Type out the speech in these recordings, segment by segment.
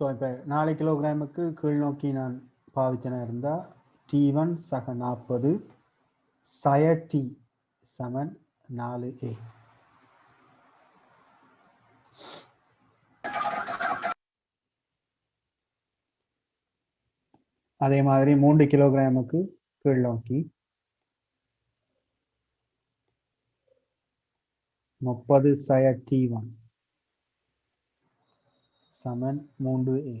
So இப்போ நாலு கிலோகிராமுக்கு கீழ் நோக்கி நான் பாவிச்சனா இருந்தால் டி ஒன் சக நாற்பது சய டி சமன் நாலு ஏ அதே மாதிரி மூன்று கிலோகிராமுக்கு கீழ் நோக்கி முப்பது சய டி ஒன் சமன் மூன்று ஏ.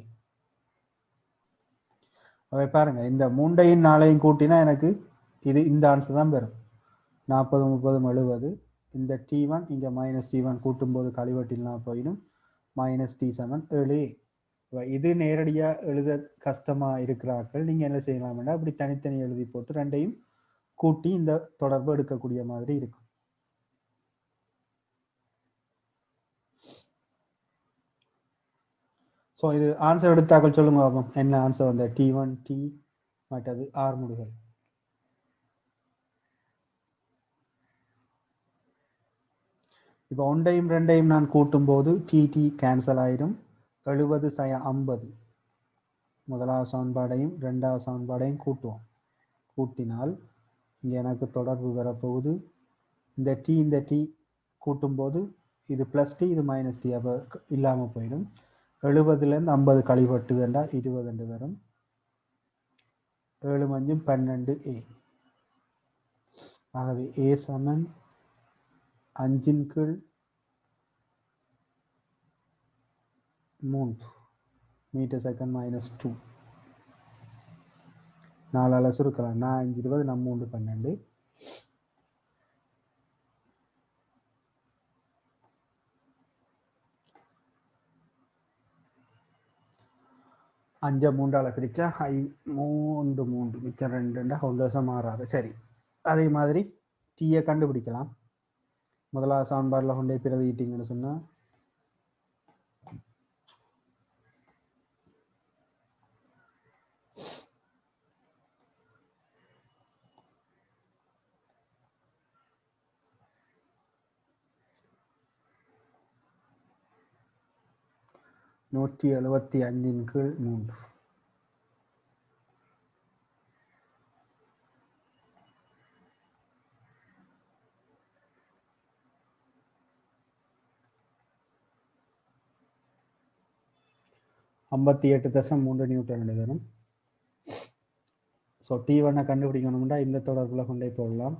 அவை பாருங்க இந்த மூண்டையும் நாளையும் கூட்டினா எனக்கு இது இந்த ஆன்சர் தான் பெறும். நாற்பது முப்பது எழுபது. இந்த டி ஒன் இங்கே மைனஸ் டி ஒன் கூட்டும்போது கழிவட்டிலாம் போயிடும் மைனஸ் டி செவன் ஏழு இது நேரடியாக எழுத கஷ்டமாக இருக்கிறார்கள். நீங்கள் என்ன செய்யலாம்னா அப்படி தனித்தனி எழுதி போட்டு ரெண்டையும் கூட்டி இந்த தொடர்பு எடுக்கக்கூடிய மாதிரி இருக்கும். ஸோ இது ஆன்சர் எடுத்தாக்கள் சொல்லுங்க பாப்போம். என்ன ஆன்சர் வந்த? டி ஒன் டி மற்றது ஆர் முடிகள். இப்போ ஒன்றையும் ரெண்டையும் நான் கூட்டும்போது போது டிடி கேன்சல் ஆயிரும் எழுபது சய ஐம்பது. முதலாவது சமன்பாடையும் ரெண்டாவது சமன்பாடையும் கூட்டுவோம். கூட்டினால் இங்கே எனக்கு தொடர்பு வரப்போகுது. இந்த டி இந்த டி கூட்டும்போது இது ப்ளஸ் டி இது மைனஸ் டி அப்போ இல்லாமல் போயிடும். எழுபதுலேருந்து ஐம்பது கழிவட்டு வேண்டாம் இருபது ரெண்டு வரும். ஏழு மஞ்சும் பன்னெண்டு ஏ. ஆகவே ஏ சமன் அஞ்சின் கீழ் மூன்று. மீட்டர் செகண்ட் மைனஸ் டூ நாலால் சுருக்கலாம் நான் அஞ்சு இருபது நான் மூன்று பன்னெண்டு. அஞ்சு மூன்றால் பிரித்தா ஐ மூன்று மூன்று மிச்சம் ரெண்டுண்டா ஒன்றசம் மாறாது. சரி. அதே மாதிரி டீயை கண்டுபிடிக்கலாம். முதலாவது சான்பாரில் கொண்டே பிரதிட்டீங்கன்னு சொன்னால் நூற்றி எழுபத்தி அஞ்சின் கீழ் மூன்று. ஐம்பத்தி எட்டு தசம் மூன்று நியூட்டன் எழுதணும். ஸோ டி ஒன்னை கண்டுபிடிக்கணும்னா இந்த தொடர்புல கொண்டே போடலாம்.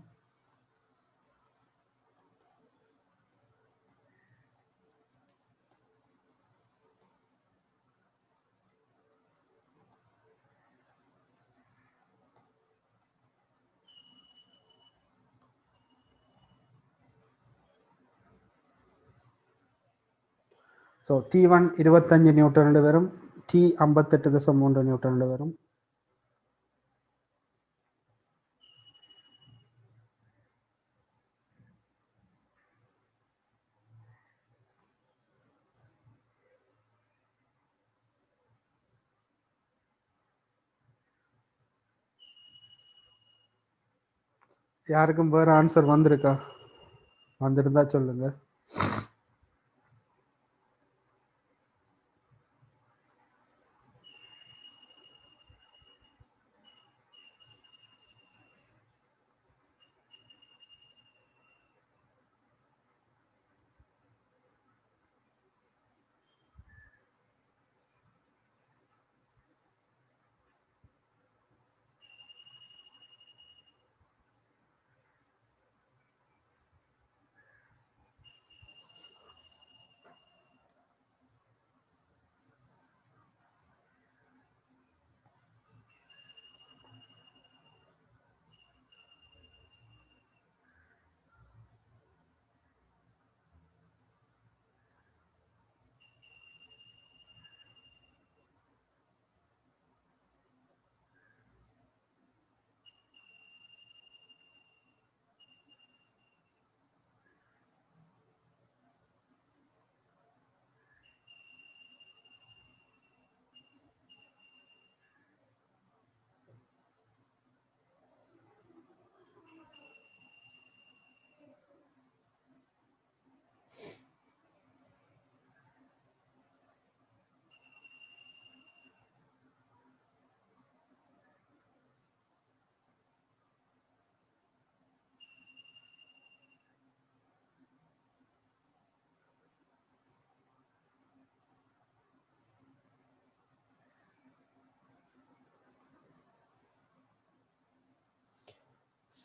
ஸோ டி ஒன் இருபத்தஞ்சு நியூட்டனில் வரும். டி ஐம்பத்தெட்டு தசம் மூன்று நியூட்டனில் வரும். யாருக்கும் வேறு ஆன்சர் வந்திருக்கா? வந்திருந்தா சொல்லுங்கள்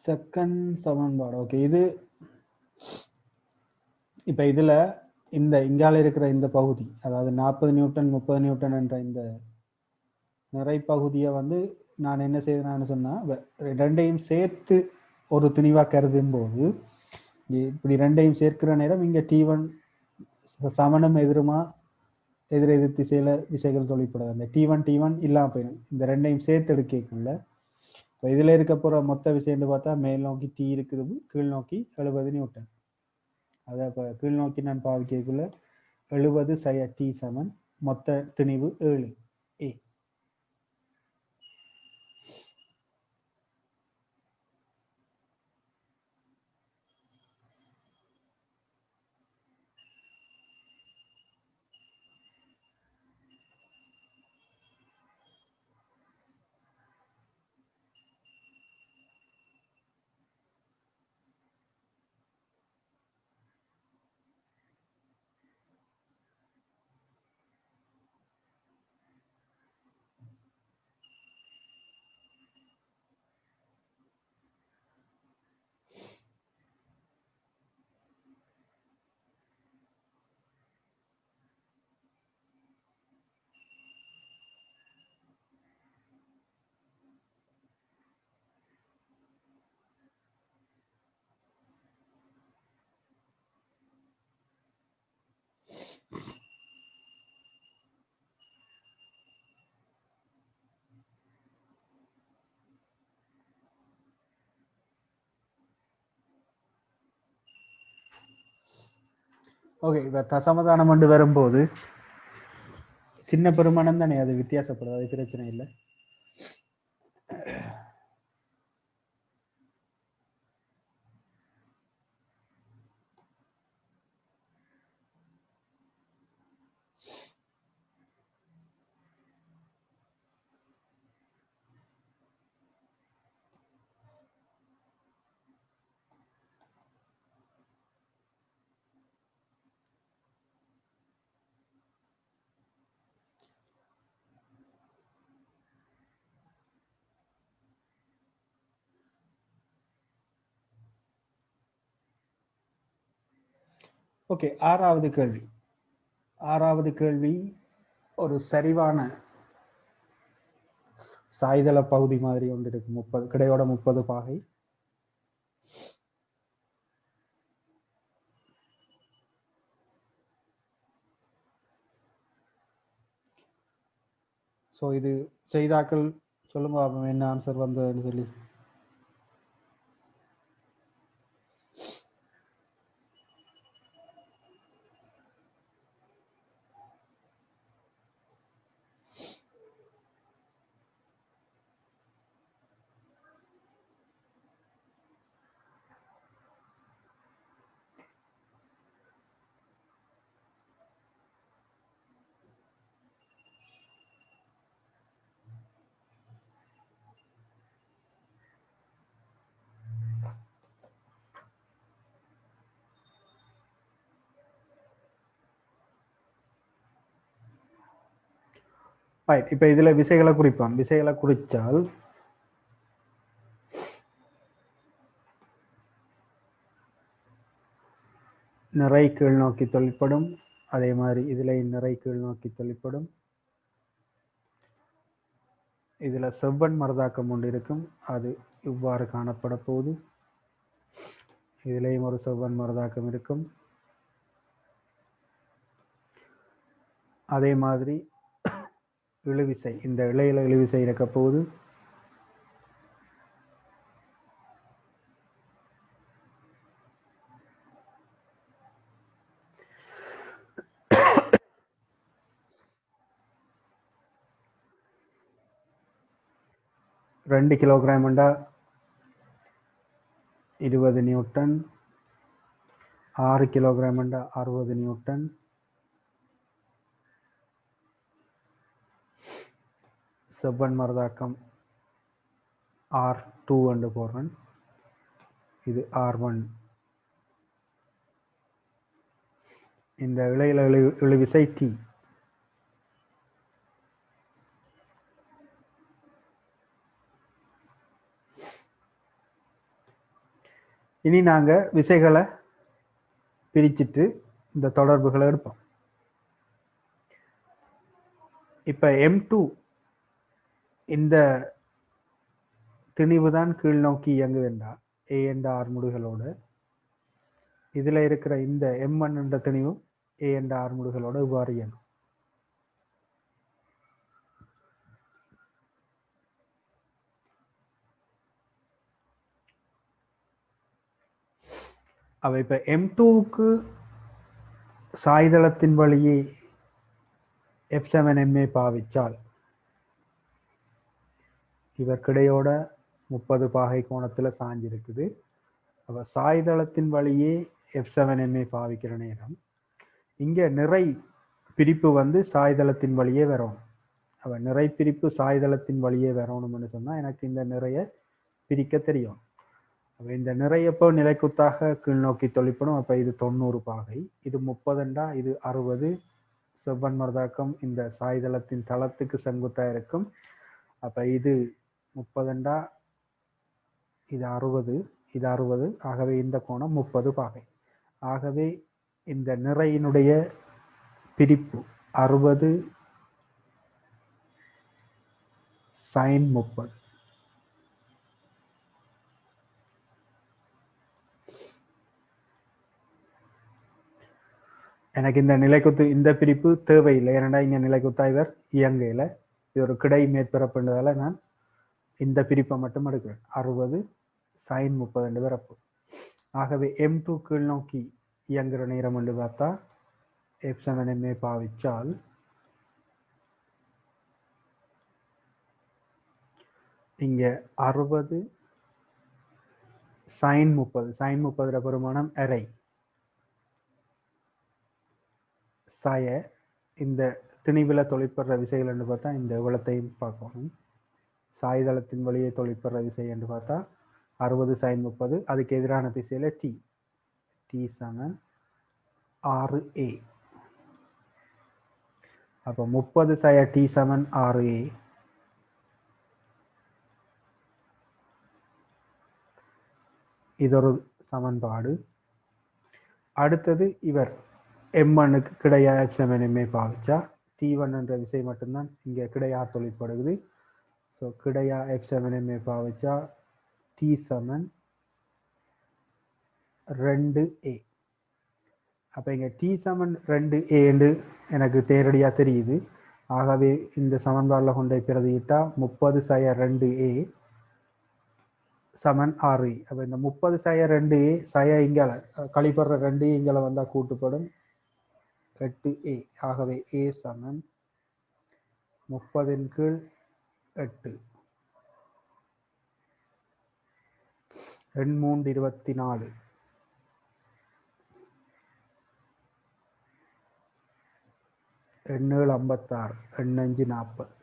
செகண்ட் சமன்பாடு ஓகே இது இப்போ இதில் இந்த இங்கால இருக்கிற இந்த பகுதி அதாவது நாற்பது நியூட்டன் முப்பது நியூட்டன் என்ற இந்த நிறை பகுதியை வந்து நான் என்ன செய்தேன்னு சொன்னால் ரெண்டையும் சேர்த்து ஒரு துணிவாக கருதும் போது இப்படி ரெண்டையும் சேர்க்கிற நேரம் இங்கே டி ஒன் சமணம் எதிருமா எதிர் எதிர் திசையில் விசைகள் தொழிற்படாது. அந்த டி ஒன் டி ஒன் இல்லாமல் போயிடும். இந்த ரெண்டையும் சேர்த்து எடுக்கக்குள்ள இப்போ இதில் இருக்க போகிற மொத்த விஷயம்னு பார்த்தா மேல் நோக்கி தீ இருக்குது கீழ் நோக்கி எழுபது நியூட்டன். அதை இப்போ கீழ் நோக்கி நான் பாவிக்கக்குள்ள எழுபது சய டி செவன் மொத்த திணிவு ஏழு. ஏ. ஓகே இப்போ தசமதானம் கொண்டு வரும்போது சின்ன பெருமானம் தானே அது வித்தியாசப்படுது அது பிரச்சனை இல்லை. ஓகே ஆறாவது கேள்வி. ஆறாவது கேள்வி ஒரு சரிவான சாய்தள பகுதி மாதிரி ஒன்று இருக்கு. முப்பது கிடையோட முப்பது பாகை. ஸோ இது செய்தாக்கள் சொல்லுங்க என்ன ஆன்சர் வந்ததுன்னு சொல்லி. ரைட் இப்போ இதில் விசைகளை குறிப்பான் விசைகளை குறித்தால் நிறை கீழ் நோக்கி தொழிற்படும். அதே மாதிரி இதில் நிறை கீழ் நோக்கி தொழிற்படும். இதில் செவ்வன் மரதாக்கம் ஒன்று இருக்கும். அது இவ்வாறு காணப்பட போகுது. இதிலேயும் ஒரு செவ்வன் மரதாக்கம் இருக்கும். அதே மாதிரி இழுவிசை. இந்த இலையில இழுவிசை இருக்க போகுது. ரெண்டு கிலோகிராம் உண்டா? இருபது நியூட்டன். ஆறு கிலோகிராம் உண்டா? அறுபது நியூட்டன். செவ்வன் மரதாக்கம் ஆர் டூ என்று போடுறேன். இது ஆர் ஒன் இந்த இலையில இழு விசை டி இனி நாங்க விசைகளை பிரிச்சிட்டு இந்த தொடர்புகளை எடுப்போம். இப்ப எம் டூ இந்த திணிவு தான் கீழ் நோக்கி இயங்குதுண்டா ஏ என்ற ஆர்முடுகளோட இதில் இருக்கிற இந்த எம்என் என்ற திணிவும் ஏ என்ற ஆர்முடுகளோட இவ்வாறு இயங்கும். அவ இப்போ எம் டூவுக்கு சாய்தளத்தின் வழியே எஃப் செவன் எம்ஏ பாவிச்சால் இதற்கிடையோட முப்பது பாகை கோணத்தில் சாஞ்சிருக்குது அப்போ சாய்தளத்தின் வழியே எஃப் செவன் எம்ஏ பாவிக்கிற நேரம். இங்கே நிறை பிரிப்பு வந்து சாய்தளத்தின் வழியே வரணும் அப்போ நிறை பிரிப்பு சாய்தளத்தின் வழியே வரணும்னு சொன்னால் எனக்கு இந்த நிறைய பிரிக்க தெரியும். அப்போ இந்த நிறைய எப்போ நிலைக்குத்தாக கீழ்நோக்கி தொழிப்படும் அப்போ இது தொண்ணூறு பாகை இது முப்பதுண்டா இது அறுபது செவ்வன் மரதாக்கம் இந்த சாய்தளத்தின் தளத்துக்கு செங்குத்தாக இருக்கும். அப்போ இது முப்பதுண்டா? இது அறுபது இது அறுபது. ஆகவே இந்த கோணம் முப்பது பாகை. ஆகவே இந்த நிறையினுடைய பிரிப்பு அறுபது சைன் முப்பது. எனக்கு இந்த நிலைக்குத்து இந்த பிரிப்பு தேவையில்லை. ஏன்னா இங்கே நிலைக்குத்தா இவர் இயங்கையில் இது ஒரு கிடை மேற்பரப்புன்றதால நான் இந்த பிரிப்பை மட்டும் எடுக்கிறேன். அறுபது சைன் முப்பது ரெண்டு பிறப்பு. ஆகவே எம் டூ கீழ் நோக்கி இயங்குற நேரம் என்று பார்த்தா எஃப் செவன் எம்ஏ பாவிச்சால் இங்க அறுபது சைன் முப்பது சைன் முப்பதுல பெருமானம் அரை சாய இந்த திணிவில தொழிற்படுற விசைகள் என்று பார்த்தா இந்த இவ்வளத்தையும் பார்க்கணும் சாய்தளத்தின் வழியே தொழிற்பெற விசை என்று பார்த்தா அறுபது சைன் முப்பது. அதுக்கு எதிரான திசையில டி டி சமன் ஆறு ஏ அப்போ முப்பது சய டி சமன் ஆறு ஏ இது ஒரு சமன்பாடு. அடுத்தது இவர் எம் கிடையா எஃப்செவன் எம்ஏ பாவிச்சா டி ஒன் என்ற விசை மட்டும்தான் இங்கே கிடையா தொழிற்படுகிறது. ஸோ கிடையா எஃப் செவன் எம்ஏ பாவிச்சா டி சமன் ரெண்டு ஏ அப்போ இங்கே டி சமன் ரெண்டு ஏன்னு எனக்கு தேரடியாக தெரியுது ஆகவே இந்த சமன்பாடில் கொண்டு போய் பிரதியிட்டா முப்பது சய ரெண்டு ஏ சமன் ஆறு அப்போ இந்த முப்பது சய ரெண்டு ஏ சய இங்கால கழிப்படுற ரெண்டு இங்கால வந்தால் கூட்டுப்படும் எட்டு ஏ ஆகவே ஏ சமன் முப்பதின் கீழ் எட்டு. எண் மூன்று இருபத்தி நாலு எண்ணேழு ஐம்பத்தாறு எண்ணஞ்சு நாற்பது.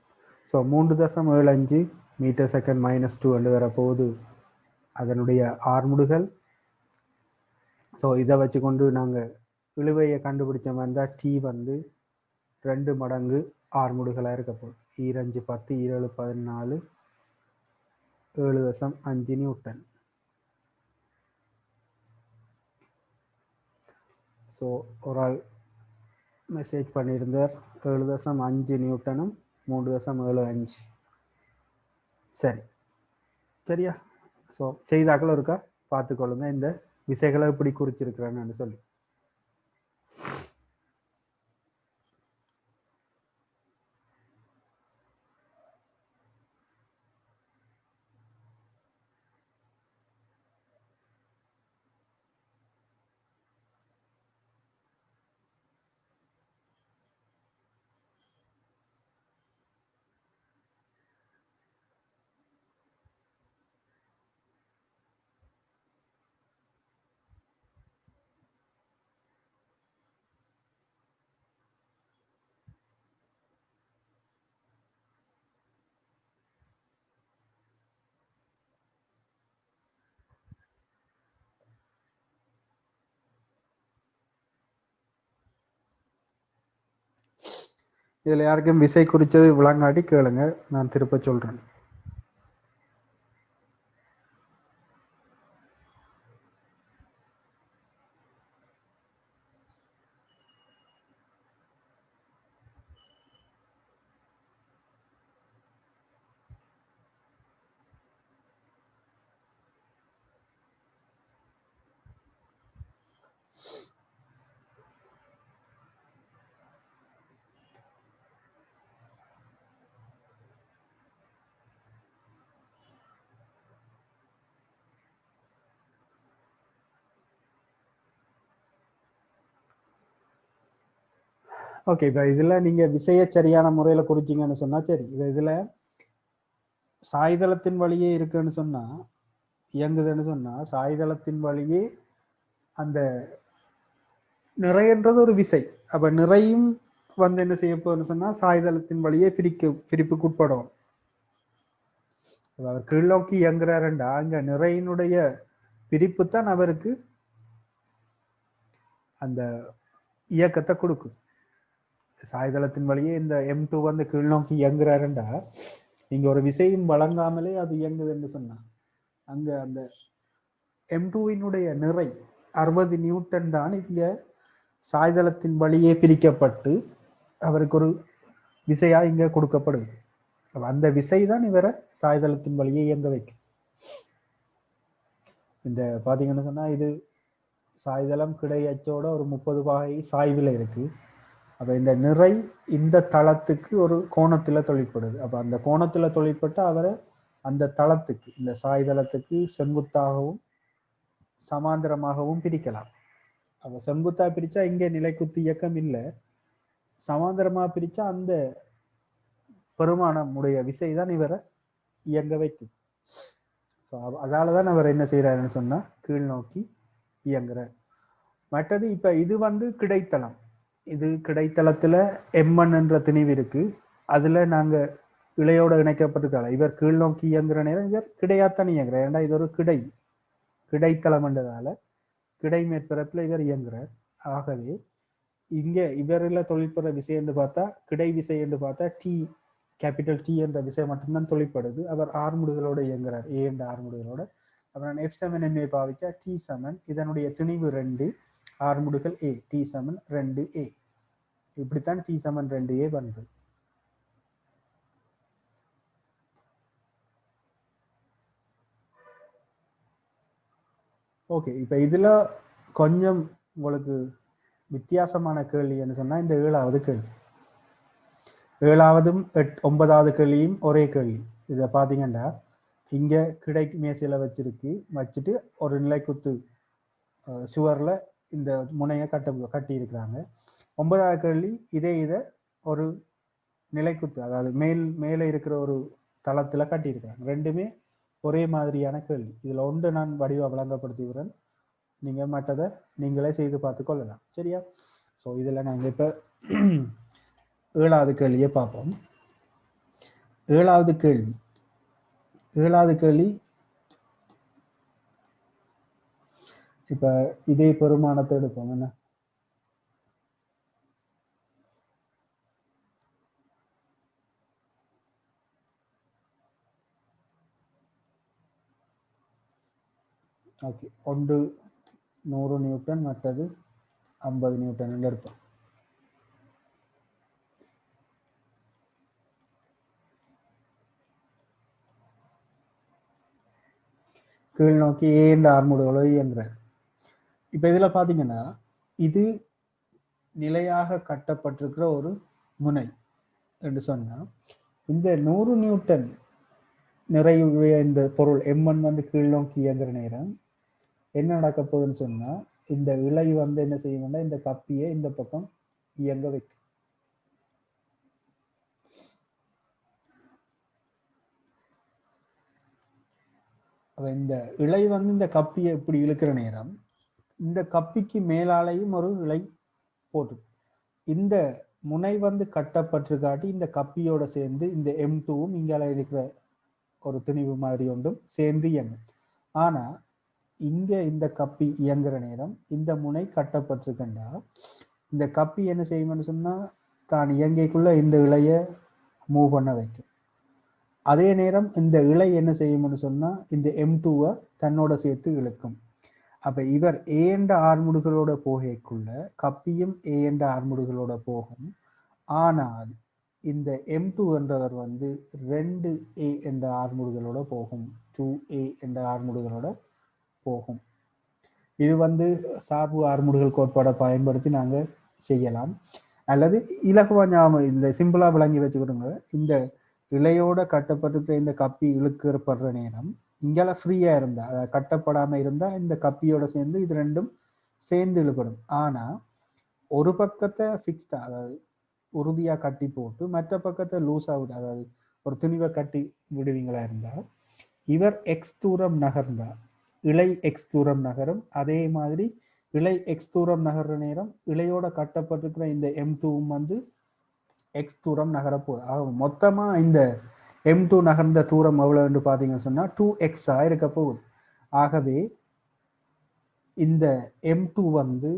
ஸோ மூன்று தசம் ஏழு அஞ்சு மீட்டர் செகண்ட் மைனஸ் டூ என்று வரப்போகுது. அதனுடைய ஆர்முடுகள். ஸோ இதை வச்சுக்கொண்டு நாங்கள் இழுவையை கண்டுபிடிச்ச மாதிரி இருந்தால் டி வந்து ரெண்டு மடங்கு ஆர்முடுகளாக இருக்க போகுது. ஈரஞ்சு பத்து ஈரேழு பதினாலு ஏழு தசம் அஞ்சு நியூட்டன் ஸோ ஒரு ஆள் மெசேஜ் பண்ணியிருந்தார். ஏழு தசம் அஞ்சு நியூட்டனும் மூணு தசம் ஏழு அஞ்சு. சரி. சரியா? ஸோ செய்தாக்களும் இருக்கா? பார்த்துக்கொள்ளுங்க. இந்த விசைகளை இப்படி குறிச்சிருக்கிறேன்னு சொல்லி. இதில் யாருக்கும் விசை குறித்தது விளங்காட்டி கேளுங்க. நான் திருப்ப சொல்கிறேன் ஓகே இப்போ இதில் நீங்கள் விசைய சரியான முறையில் குறிச்சிங்கன்னு சொன்னால் சரி. இப்போ இதில் சாய்தளத்தின் வழியே இருக்குன்னு சொன்னால் இயங்குதுன்னு சொன்னால் சாய்தளத்தின் வழியே அந்த நிறைன்றது ஒரு விசை. அப்போ நிறையும் வந்து என்ன செய்ய போகுதுன்னு சொன்னால் சாய்தளத்தின் வழியே பிரிக்க பிரிப்புக்கு உட்படும் அவர் கீழ்நோக்கி இயங்குறாருண்டா அங்கே நிறையினுடைய பிரிப்பு தான் அவருக்கு அந்த இயக்கத்தை கொடுக்குது. சாய்தளத்தின் வழியே இந்த எம் டூ வந்து கீழ்நோக்கி இயங்குறாருண்டா. இங்க ஒரு விசையும் வழங்காமலே அது இயங்குதுன்னு சொன்னா அங்க அந்த எம் டூவினுடைய நிறை அறுபது நியூட்டன் தான் இங்க சாய்தளத்தின் வழியே பிரிக்கப்பட்டு அவருக்கு ஒரு விசையா இங்க கொடுக்கப்படுது. அந்த விசை தான் இவரை சாய்தளத்தின் வழியே இயங்க வைக்கும். இந்த பாத்தீங்கன்னு சொன்னா இது சாய்தளம் கிடை அச்சோட ஒரு முப்பது பாகை சாய்வில் இருக்கு. அப்போ இந்த நிறை இந்த தளத்துக்கு ஒரு கோணத்தில் தொழிற்படுது. அப்போ அந்த கோணத்தில் தொழிற்பட்டு அவரை அந்த தளத்துக்கு இந்த சாய்தளத்துக்கு செங்குத்தாகவும் சமாந்தரமாகவும் பிரிக்கலாம். அப்போ செங்குத்தா பிரித்தா இங்கே நிலைக்குத்து இயக்கம் இல்லை. சமாந்திரமாக பிரித்தா அந்த பெருமானம் உடைய விசை தான் இவரை இயங்க வைக்கும். ஸோ அதால தான் அவர் என்ன செய்கிறாருன்னு சொன்னால் கீழ் நோக்கி இயங்குறார். மற்றது இப்போ இது வந்து கிடைத்தளம். இது கிடைத்தளத்துல எம்என் என்ற திணிவு இருக்கு. அதுல நாங்க இலையோட இணைக்கப்பட்டிருக்காங்க இவர் கீழ் நோக்கி இயங்குற நேரம் இவர் கிடையாத்தான் இயங்குற ஏன்னா இது ஒரு கிடை கிடைத்தளம் என்றதால கிடை மேற்பரப்புல இவர் இயங்குறார். ஆகவே இங்க இவரில் தொழிற்படுற விசை என்று பார்த்தா கிடை விசை என்று பார்த்தா டி கேபிட்டல் டி என்ற விசை மட்டும்தான் தொழிற்படுது அவர் ஆறுமுடுகளோட இயங்குறார். ஏ என்ற ஆறுமுடுகளோட. அப்புறம் எஃப் செவன் எம்ஏ பாவிச்சா டி செவன் இதனுடைய திணிவு ரெண்டு. ஆறுமுடுகள் ஏ டி செவன் ரெண்டு ஏ இப்படித்தான் டி செவன் ரெண்டு ஏ பண்ணுது ஓகே இப்போ இதில் கொஞ்சம் உங்களுக்கு வித்தியாசமான கேள்வி என்ன சொன்னால் இந்த ஏழாவது கேள்வி. ஏழாவதும் எட் ஒன்பதாவது கேள்வியும் ஒரே கேள்வி. இதை பார்த்தீங்கன்னா இங்கே கிடை மேசையில வச்சிருக்கு வச்சுட்டு ஒரு நிலைக்குத்து சுவரில் இந்த முனையை கட்ட கட்டி இருக்கிறாங்க ஒன்பதாவது கேள்வி இதே இதை ஒரு நிலைக்குத்து அதாவது மேல் மேலே இருக்கிற ஒரு தளத்தில் கட்டியிருக்கிறாங்க. ரெண்டுமே ஒரே மாதிரியான கேள்வி இதில் ஒன்று நான் வடிவ விளங்கப்படுத்துகிறேன். நீங்கள் மற்றதை நீங்களே செய்து பார்த்து கொள்ளலாம். சரியா? ஸோ இதில் நாங்கள் இப்போ ஏழாவது கேள்வியை பார்ப்போம். ஏழாவது கேள்வி. ஏழாவது கேள்வி இப்ப இதே பெருமானத்தை எடுப்போம் என்ன? ஓகே ஒன்று நூறு நியூட்டன் மற்றது ஐம்பது நியூட்டன் எடுப்போம். கீழ் நோக்கி ஏ என்ற ஆர்முடுகளோ என்ற இப்போ இதில் பார்த்தீங்கன்னா இது நிலையாக கட்டப்பட்டிருக்கிற ஒரு முனை என்று சொன்னா இந்த நூறு நியூட்டன் நிறைய இந்த பொருள் எம்என் வந்து கீழ் நோக்கி இயங்குற நேரம் என்ன நடக்க போகுதுன்னு சொன்னா இந்த இலை வந்து என்ன செய்யணும்னா இந்த கப்பியை இந்த பக்கம் இயங்க வைக்கும். இந்த இலை வந்து இந்த கப்பியை இப்படி இழுக்கிற நேரம் இந்த கப்பிக்கு மேலாலையும் ஒரு இலை போட்டு இந்த முனை வந்து கட்டப்பட்டிருக்காட்டி இந்த கப்பியோட சேர்ந்து இந்த எம் டூவும் இங்கால இருக்கிற ஒரு திணிவு மாதிரி ஒன்றும் சேர்ந்து இயங்கும். ஆனா இங்க இந்த கப்பி இயங்குற நேரம் இந்த முனை கட்டப்பட்டிருக்கண்டா இந்த கப்பி என்ன செய்யும்னு சொன்னா தான் இயங்கைக்குள்ள இந்த இலைய மூவ் பண்ண வைக்கும். அதே நேரம் இந்த இலை என்ன செய்யும்னு சொன்னா இந்த எம் டூவை தன்னோட சேர்த்து இழுக்கும். அப்ப இவர் ஏ என்ற ஆர்முடுகளோட போகைக்குள்ள கப்பியும் ஏ என்ற ஆர்முடுகளோட போகும். ஆனால் இந்த எம் டூ என்றவர் வந்து ரெண்டு ஏ என்ற ஆர்முடுகளோட போகும். டூ ஏ என்ற ஆர்முடுகளோட போகும். இது வந்து சார்பு ஆர்முடுகள் கோட்பாடை பயன்படுத்தி நாங்கள் செய்யலாம். அல்லது இலகுவா ஞாபகம் இந்த சிம்பிளா விளங்கி வச்சுக்கிடுங்க. இந்த இலையோட கட்டப்பட்டிருக்கிற இந்த கப்பி இழுக்கப்படுற நேரம் இங்கெல்லாம் ஃப்ரீயா இருந்தா அதாவது கட்டப்படாம இருந்தா இந்த கப்பியோட சேர்ந்து இது ரெண்டும் சேர்ந்து இழுபடும். ஆனா ஒரு பக்கத்தை ஃபிக்ஸ்டா அதாவது உறுதியா கட்டி போட்டு மற்ற பக்கத்தை லூஸா விட அதாவது ஒரு துணிவை கட்டி விடுவீங்களா இருந்தா இவர் எக்ஸ் தூரம் நகர்ந்தா இலை எக்ஸ் தூரம் நகரும். அதே மாதிரி இலை எக்ஸ் தூரம் நகர்ற நேரம் இலையோட கட்டப்பட்டிருக்கிற இந்த எம் டூவும் வந்து எக்ஸ் தூரம் நகரப்போகுது. ஆக மொத்தமா இந்த எம் டூ நகர்ந்த தூரம் எவ்வளவுன்னு பார்த்தீங்கன்னு சொன்னால் டூ எக்ஸா இருக்க போகுது. ஆகவே இந்த எம் டூ வந்து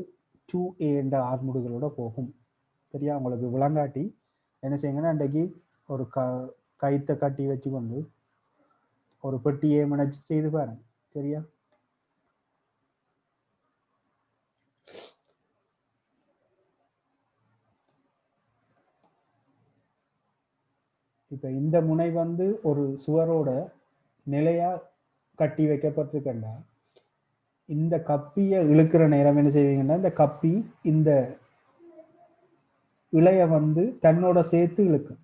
டூ ஏ என்ற ஆர்முடுகளோட போகும். சரியா? உங்களுக்கு விளங்காட்டி என்ன செய்யுங்கன்னா அன்றைக்கு ஒரு க கைத்தை கட்டி வச்சு கொண்டு ஒரு பெட்டியை மனச்சு செய்து பாருங்க. சரியா? இப்போ இந்த முனை வந்து ஒரு சுவரோட நிலையா கட்டி வைக்கப்பட்டிருக்கண்டா இந்த கப்பியை இழுக்கிற நேரம் என்ன செய்வீங்கன்னா இந்த கப்பி இந்த இலைய வந்து தன்னோட சேர்த்து இழுக்கும்.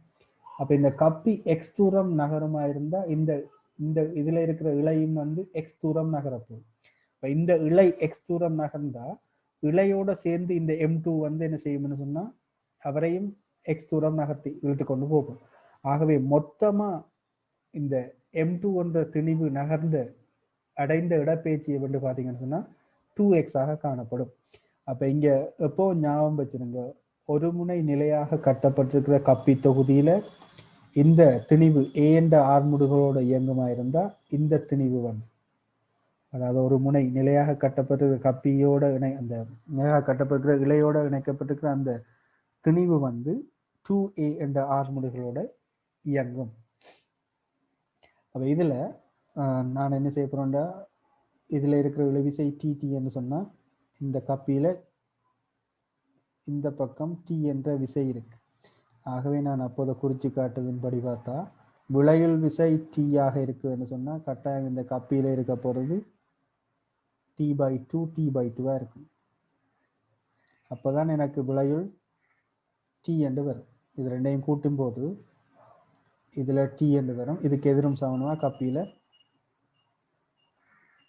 அப்போ இந்த கப்பி எக்ஸ் தூரம் நகரமா இருந்தா இந்த இந்த இதுல இருக்கிற இலையும் வந்து எக்ஸ் தூரம் நகரப்போகுது இப்போ இந்த இலை எக்ஸ் தூரம் நகர்ந்தா இலையோட சேர்ந்து இந்த எம் டூ வந்து என்ன செய்யும்னு சொன்னா அவரையும் எக்ஸ் தூரம் நகர்த்தி இழுத்து கொண்டு போகும். ஆகவே மொத்தமா இந்த எம் டூ என்ற திணிவு நகர்ந்த அடைந்த இடப்பெயர்ச்சி வந்து பார்த்தீங்கன்னு சொன்னால் டூ எக்ஸாக காணப்படும். அப்போ இங்கே எப்போ ஞாபகம் வச்சிருங்க? ஒரு முனை நிலையாக கட்டப்பட்டிருக்கிற கப்பி தொகுதியில் இந்த திணிவு ஏ என்ற ஆர்முடுகளோட இயங்குமா இருந்தால் இந்த திணிவு வந்து. அதாவது ஒரு முனை நிலையாக கட்டப்பட்டிருக்கிற கப்பியோட இணை அந்த நிலையாக கட்டப்பட்டிருக்கிற இலையோட இணைக்கப்பட்டிருக்கிற அந்த திணிவு வந்து டூ ஏ என்ற ஆர்முடுகளோட இயங்கும். அப்போ இதில் நான் என்ன செய்ய போறேன்டா இதில் இருக்கிற விளைவிசை டிடின்னு சொன்னால் இந்த கப்பியில் இந்த பக்கம் டி என்ற விசை இருக்கு. ஆகவே நான் அப்போது குறித்து காட்டுதின்படி பார்த்தா விளையுள் விசை டீயாக இருக்குதுன்னு சொன்னால் கட்டாயம் இந்த கப்பியில் இருக்க போகிறது T by two T by டூவாக இருக்கும். அப்போ தான் எனக்கு விளையுள் டி என்று வரும். இது ரெண்டையும் கூட்டும் போது இதுல டி என்று வரும். இதுக்கு எதிரும் சமனமா கப்பியில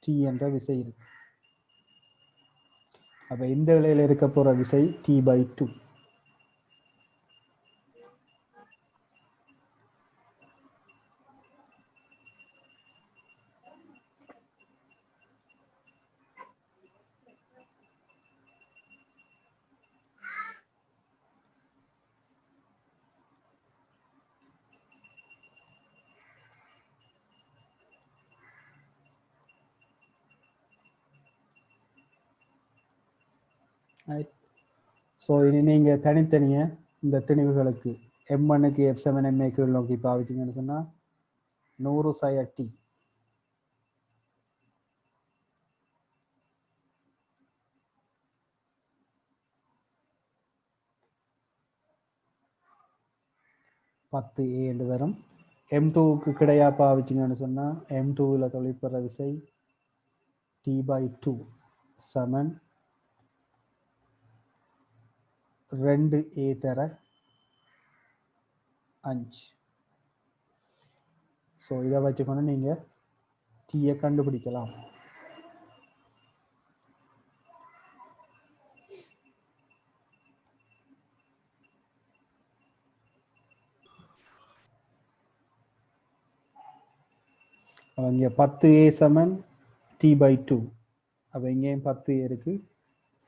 டி என்ற விசை இருக்கு. அப்ப இந்த விலையில் இருக்க போற விசை டி பை டூ ஸோ இனி நீங்கள் தனித்தனியாக இந்த திணிவுகளுக்கு எம் ஒன்னுக்கு எஃப் செவன் எம்ஏ கீழ் நோக்கி பாவிச்சிங்கன்னு சொன்னால் நூறு சய டி பத்து ஏ என்று வரும். எம் டூவுக்கு கிடையா பாவிச்சிங்கன்னு சொன்னால் எம் டூவில் தொழிற்படுற விசை டி பை டூ செவன் ரெண்டு ஏ தர அஞ்சு. ஸோ இதை வச்சுக்கொண்டு நீங்கள் டீயை கண்டுபிடிக்கலாம். அவ இங்கே பத்து A seven T by two அப்போ இங்கேயும் பத்து ஏ இருக்குது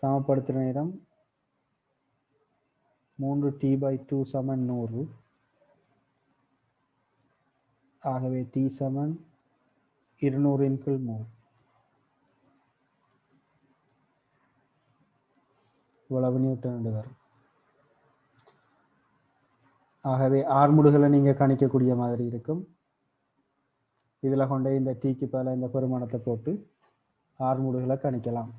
சமப்படுத்துகிற நேரம் மூன்று டி பை டூ சமன் நூறு. ஆகவே டி சமன் இருநூறு கீழ் மூர் இவ்வளவு நியூட்டன் என்று வரும். ஆகவே ஆர்முடுகளை நீங்க கணிக்கக்கூடிய மாதிரி இருக்கும். இதில் கொண்டே இந்த டீக்கு பல இந்த பெருமானத்தை போட்டு ஆர்முடுகளை கணிக்கலாம்.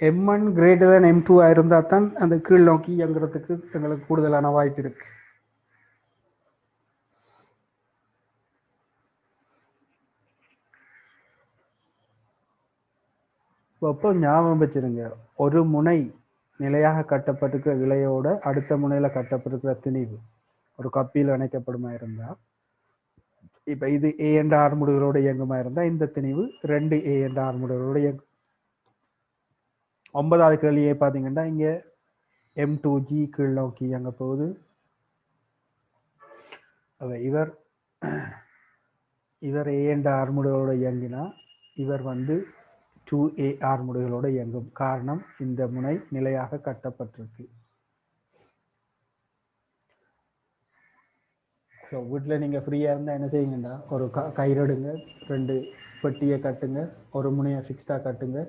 M one greater than M two இருந்தால் தான் அந்த கீழ் நோக்கி இயங்குறதுக்கு எங்களுக்கு கூடுதலான வாய்ப்பு இருக்கு. அப்போ ஞாபகம் வச்சிருங்க ஒரு முனை நிலையாக கட்டப்பட்டிருக்கிற இலையோட அடுத்த முனையில கட்டப்பட்டிருக்கிற திணிவு ஒரு கப்பியில் இணைக்கப்படுமா இருந்தா இப்ப இது ஏ என்ற ஆர்முடுகளோட இயங்குமா இருந்தா இந்த திணிவு ரெண்டு ஏ என்ற ஆர்முடுகளோட இயங்கும். ஒன்பதாவது கேள்வியே பார்த்தீங்கன்னா இங்கே எம் டூ ஜி கீழ் நோக்கி அங்கே போகுது. இவர் இவர் ஏ என்ற இயங்கினா இவர் வந்து டூ ஏ ஆர்முடுகளோட இயங்கும் காரணம் இந்த முனை நிலையாக கட்டப்பட்டிருக்கு. ஸோ வீட்டில் நீங்கள் ஃப்ரீயாக இருந்தால் என்ன செய்யுங்கண்டா ஒரு க கயிறு எடுங்க ரெண்டு பெட்டியை கட்டுங்க ஒரு முனையை ஃபிக்ஸ்டாக கட்டுங்க.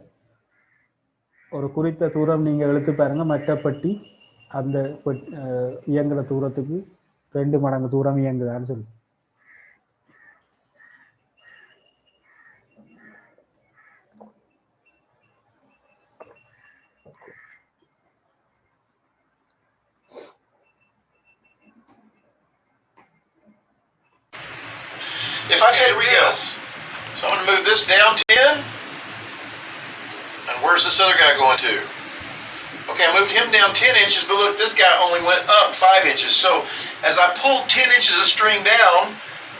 ஒரு குறித்த தூரம் நீங்கள் எழுத்து பாருங்க. மட்டப்பட்டி அந்த பெட் இயங்குற தூரத்துக்கு ரெண்டு மடங்கு தூரம் இயங்குதான்னு சொல்லி. If I take this, so I'm gonna move this down ten, and where's this other guy going to? Okay, I moved him down ten inches, but look, this guy only went up five inches. So as I pulled ten inches of string down,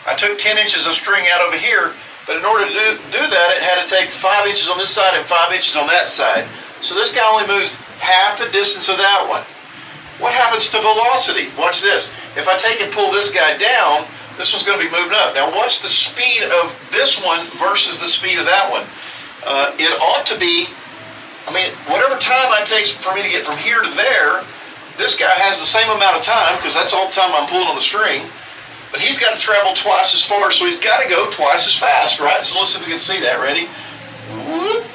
I took ten inches of string out over here, but in order to do, do that, it had to take five inches on this side and five inches on that side. So this guy only moves half the distance of that one. What happens to velocity? Watch this. If I take and pull this guy down, this one's going to be moving up. Now watch the speed of this one versus the speed of that one. Uh, it ought to be, I mean, whatever time it takes for me to get from here to there, this guy has the same amount of time because that's all the time I'm pulling on the string. But he's got to travel twice as far, so he's got to go twice as fast, right? So let's see if we can see that. Ready? Whoop.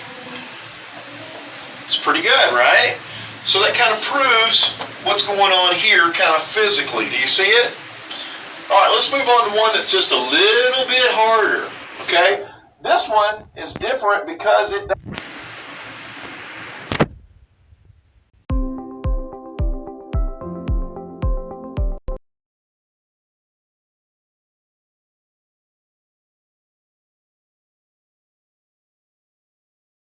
It's pretty good, right? So that kind of proves what's going on here kind of physically. Do you see it? All right, let's move on to one that's just a little bit harder. Okay? This one is different because it